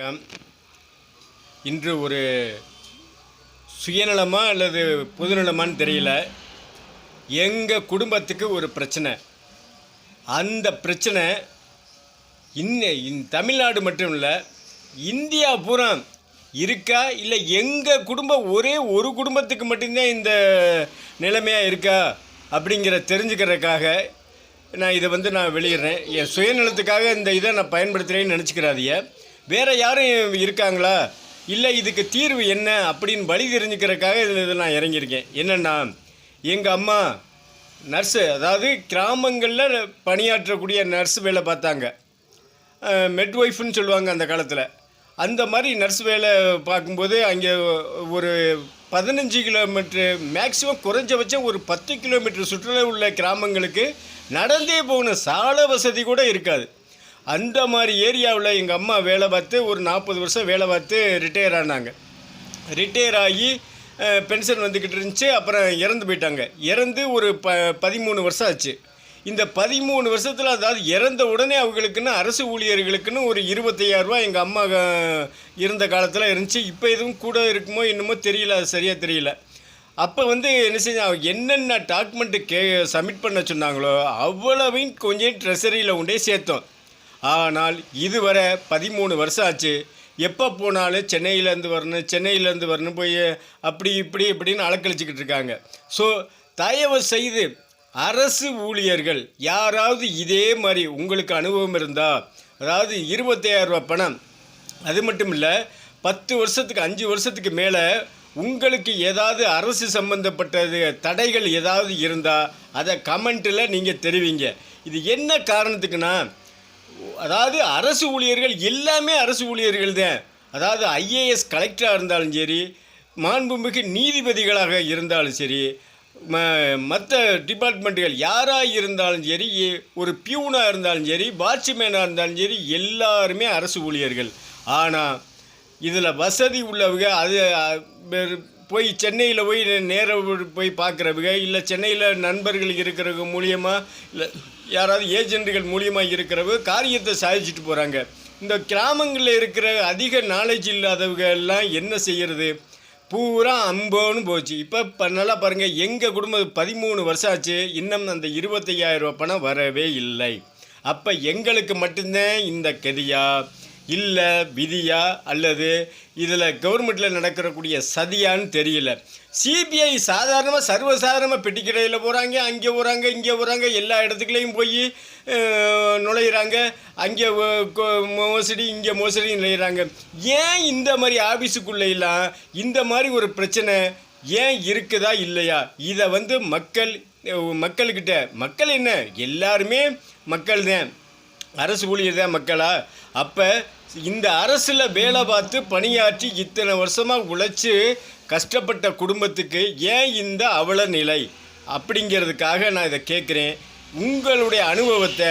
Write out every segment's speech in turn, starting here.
வணக்கம். இன்று ஒரு சுயநலமா அல்லது பொதுநலமான்னு தெரியல. எங்கள் குடும்பத்துக்கு ஒரு பிரச்சனை. அந்த பிரச்சனை இன்ன இந் தமிழ்நாடு மட்டும் இல்லை இந்தியா பூரா இருக்கா? இல்லை எங்கள் குடும்பம் ஒரே ஒரு குடும்பத்துக்கு மட்டும்தான் இந்த நிலைமையாக இருக்கா? அப்படிங்கிற தெரிஞ்சுக்கிறதுக்காக நான் இதை வந்து நான் வெளியிடுறேன். என் சுயநலத்துக்காக இந்த இதை நான் பயன்படுத்துகிறேன்னு நினச்சிக்கிறாதீங்க. வேறு யாரும் இருக்காங்களா? இல்லை இதுக்கு தீர்வு என்ன அப்படின்னு வழி தெரிஞ்சுக்கிறதுக்காக இதில் இதில் நான் இறங்கியிருக்கேன். என்னென்னா எங்கள் அம்மா நர்ஸு அதாவது கிராமங்களில் பணியாற்றக்கூடிய நர்ஸ் வேலை பார்த்தாங்க. மெட்வைஃப்னு சொல்லுவாங்க அந்த காலத்தில். அந்த மாதிரி நர்ஸ் வேலை பார்க்கும்போது அங்கே ஒரு பதினஞ்சு கிலோமீட்ரு மேக்ஸிமம் குறைஞ்சபட்சம் ஒரு பத்து கிலோமீட்டர் சுற்றுலா உள்ள கிராமங்களுக்கு நடந்தே போகணும் சாலை வசதி கூட இருக்காது. அந்த மாதிரி ஏரியாவில் எங்கள் அம்மா வேலை பார்த்து ஒரு நாற்பது வருஷம் வேலை பார்த்து ரிட்டையர் ஆனாங்க. ரிட்டையர் ஆகி பென்ஷன் வந்துக்கிட்டு இருந்துச்சு அப்புறம் இறந்து போயிட்டாங்க. இறந்து ஒரு ப பதிமூணு வருஷம் ஆச்சு. இந்த பதிமூணு வருஷத்தில் அதாவது இறந்த உடனே அவங்களுக்குன்னு அரசு ஊழியர்களுக்குன்னு ஒரு இருபத்தையாயிரரூபா எங்கள் அம்மா இருந்த காலத்தில் இருந்துச்சு. இப்போ எதுவும் கூட இருக்குமோ என்னமோ தெரியல அது சரியாக தெரியல. அப்போ வந்து என்ன செஞ்சாங்க என்னென்ன டாக்குமெண்ட்டு கே சப்மிட் பண்ண சொன்னாங்களோ அவ்வளவையும் கொஞ்சம் ட்ரெஷரியில் கொண்டே சேர்த்தோம். ஆனால் இதுவரை பதிமூணு வருஷம் ஆச்சு. எப்போ போனாலும் சென்னையிலேருந்து வரணும் சென்னையிலேருந்து வரணும் போய் அப்படி இப்படி இப்படின்னு அலக்கழிச்சிக்கிட்டு இருக்காங்க. ஸோ தயவு செய்து அரசு ஊழியர்கள் யாராவது இதே மாதிரி உங்களுக்கு அனுபவம் இருந்தால் அதாவது இருபத்தையாயிரரூபா பணம் அது மட்டும் இல்லை பத்து வருஷத்துக்கு அஞ்சு வருஷத்துக்கு மேலே உங்களுக்கு ஏதாவது அரசு சம்பந்தப்பட்டது தடைகள் ஏதாவது இருந்தால் அதை கமெண்ட்டில் நீங்கள் தெரிவிங்க. இது என்ன காரணத்துக்குன்னா அதாவது அரசு ஊழியர்கள் எல்லாமே அரசு ஊழியர்கள் தான் அதாவது ஐஏஎஸ் கலெக்டராக இருந்தாலும் சரி மாண்புமிகு நீதிபதிகளாக இருந்தாலும் சரி ம மற்ற டிபார்ட்மெண்ட்டுகள் யாராக இருந்தாலும் சரி ஒரு பியூனாக இருந்தாலும் சரி வாட்ச்மேனாக இருந்தாலும் சரி எல்லாருமே அரசு ஊழியர்கள். ஆனால் இதில் வசதி உள்ளவங்க அது போய் சென்னையில் போய் நேராக போய் பார்க்குறவங்க இல்லை சென்னையில் நண்பர்கள் இருக்கிறவங்க மூலியமாக இல்லை யாராவது ஏஜென்ட்டுகள் மூலியமாக இருக்கிறவங்க காரியத்தை சாதிச்சுட்டு போகிறாங்க இந்த கிராமங்களில் இருக்கிற அதிக நாலேஜ் இல்லாதவங்க எல்லாம் என்ன செய்கிறது பூரா அம்போன்னு போச்சு. இப்போ இப்போ நல்லா பாருங்கள் எங்கள் குடும்பம் பதிமூணு வருஷம் ஆச்சு இன்னும் அந்த இருபத்தையாயிரம் ரூபா பணம் வரவே இல்லை. அப்போ எங்களுக்கு மட்டும்தான் இந்த கதியாக இல்லை விதியா அல்லது இதில் கவர்மெண்ட்டில் நடக்கிறக்கூடிய சதியான்னு தெரியல. சிபிஐ சாதாரணமாக சர்வசாதாரணமாக பெட்டிக்கடையில் போகிறாங்க அங்கே போகிறாங்க இங்கே போகிறாங்க எல்லா இடத்துக்குலேயும் போய் நுழையிறாங்க. அங்கே மோசடி இங்கே மோசடி நுழையிறாங்க. ஏன் இந்த மாதிரி ஆஃபீஸுக்குள்ளேயெல்லாம் இந்த மாதிரி ஒரு பிரச்சனை ஏன் இருக்குதா இல்லையா? இதை வந்து மக்கள் மக்கள்கிட்ட மக்கள் என்ன? எல்லாருமே மக்கள் தான் அரசு ஊழியர் தான் மக்களா? அப்போ இந்த அரசில் வேலை பார்த்து பணியாற்றி இத்தனை வருஷமாக உழைச்சி கஷ்டப்பட்ட குடும்பத்துக்கு ஏன் இந்த அவல நிலை அப்படிங்கிறதுக்காக நான் இதை கேட்குறேன். உங்களுடைய அனுபவத்தை.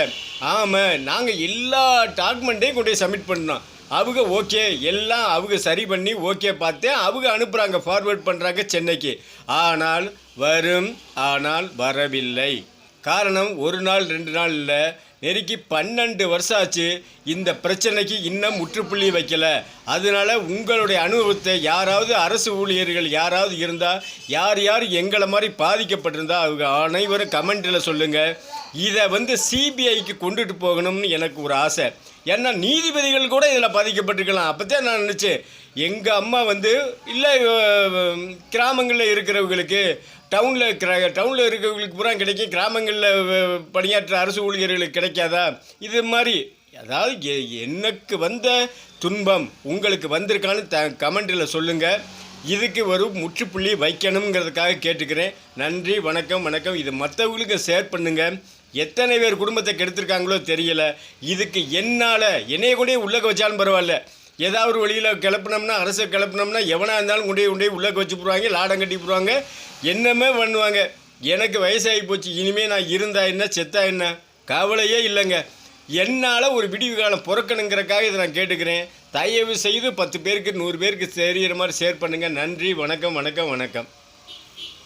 ஆமாம் நாங்கள் எல்லா டாக்குமெண்ட்டையும் கொண்டு போய் சப்மிட் பண்ணோம். அவங்க ஓகே எல்லாம் அவங்க சரி பண்ணி ஓகே பார்த்தேன். அவங்க அனுப்புகிறாங்க ஃபார்வேர்ட் பண்ணுறாங்க சென்னைக்கு. ஆனால் வரும் ஆனால் வரவில்லை. காரணம் ஒரு நாள் ரெண்டு நாள் இல்லை. நெருக்கி பன்னெண்டு வருஷம் ஆச்சு இந்த பிரச்சனைக்கு இன்னும் முற்றுப்புள்ளி வைக்கல. அதனால் உங்களுடைய அனுபவத்தை யாராவது அரசு ஊழியர்கள் யாராவது இருந்தால் யார் யார் எங்களை மாதிரி பாதிக்கப்பட்டிருந்தா அவங்க அனைவரும் கமெண்ட்டில் சொல்லுங்கள் இதை வந்து சிபிஐக்கு கொண்டுட்டு போகணும்னு எனக்கு ஒரு ஆசை. ஏன்னா நீதிபதிகள் கூட இதில் பாதிக்கப்பட்டிருக்கலாம். அப்போ தான் நான் நினச்சேன். எங்கள் அம்மா வந்து இல்லை கிராமங்களில் இருக்கிறவங்களுக்கு டவுனில் இருக்கிற டவுனில் இருக்கிறவங்களுக்கு பூரா கிடைக்கும். கிராமங்களில் பணியாற்ற அரசு ஊழியர்களுக்கு கிடைக்காதா? இது மாதிரி அதாவது எ- எனக்கு வந்த துன்பம் உங்களுக்கு வந்திருக்கான்னு த கமெண்ட்டில் சொல்லுங்கள் இதுக்கு ஒரு முற்றுப்புள்ளி வைக்கணுங்கிறதுக்காக கேட்டுக்கிறேன். நன்றி வணக்கம் வணக்கம். இது மற்றவங்களுக்கு ஷேர் பண்ணுங்கள் எத்தனை பேர் குடும்பத்தை கெடுத்திருக்காங்களோ தெரியல. இதுக்கு என்னால் என்னைய கூட உள்ளக வச்சாலும் பரவாயில்ல. ஏதாவது ஒரு வழியில் கிளப்பினோம்னா அரசை கிளப்பினோம்னா எவனாக இருந்தாலும் கொண்டே கொண்டே உள்ளே வச்சு போடுவாங்க லாடம் கட்டி போடுவாங்க. என்னமே பண்ணுவாங்க. எனக்கு வயசாகி போச்சு இனிமேல் நான் இருந்தா என்ன செத்தா என்ன? கவலையே இல்லைங்க. என்னால் ஒரு விடிவு காலம் பிறக்கணுங்கிறக்காக இதை நான் கேட்டுக்கிறேன். தயவு செய்து பத்து பேருக்கு நூறு பேருக்கு தெரிகிற மாதிரி ஷேர் பண்ணுங்கள் நன்றி வணக்கம் வணக்கம் வணக்கம்.